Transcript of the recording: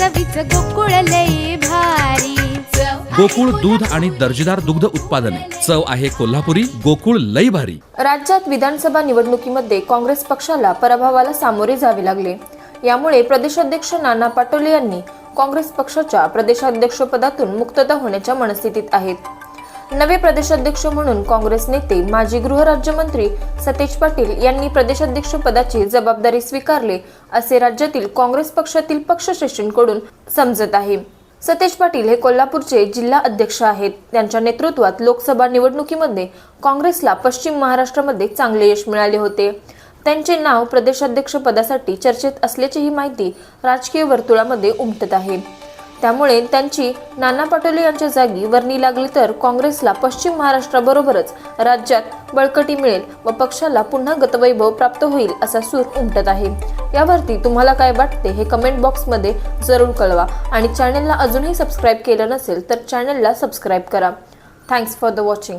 चवीच गोकुळ लई भारी. गोकुळ दूध आणि दर्जेदार दुग्ध उत्पादने. चव आहे कोल्हापुरी गोकुळ लई भारी. राज्यात विधानसभा निवडणुकीमध्ये काँग्रेस पक्षाला पराभवाला सामोरे जावे लागले. यामुळे प्रदेशाध्यक्ष नाना पाटोले यांनी काँग्रेस पक्षाच्या प्रदेशाध्यक्षपदातून मुक्तता होण्याच्या मनस्थितीत आहेत. नवे प्रदेशाध्यक्ष म्हणून काँग्रेस नेते माजी गृहराज्यमंत्री सतेज पाटील यांनी प्रदेशाध्यक्ष पदाची जबाबदारी स्वीकारले असे राज्यातील काँग्रेस पक्षातील पक्षश्रेष्ठींकडून समजत आहे. सतेज पाटील हे कोल्हापूरचे जिल्हा अध्यक्ष आहेत. त्यांच्या नेतृत्वात लोकसभा निवडणुकीमध्ये काँग्रेसला पश्चिम महाराष्ट्रामध्ये चांगले यश मिळाले होते. त्यांचे नाव प्रदेशाध्यक्ष पदासाठी चर्चेत असल्याचीही माहिती राजकीय वर्तुळामध्ये उमटत आहे. त्यामुळे त्यांची नाना पटोले यांच्या जागी वर्णी लागली तर काँग्रेसला पश्चिम महाराष्ट्राबरोबरच राज्यात बळकटी मिळेल व पक्षाला पुन्हा गतवैभव प्राप्त होईल असा सूर उमटत आहे. यावरती तुम्हाला काय वाटते हे कमेंट बॉक्समध्ये जरूर कळवा आणि चॅनलला अजूनही सबस्क्राईब केलं नसेल तर चॅनलला सबस्क्राईब करा. Thanks for the watching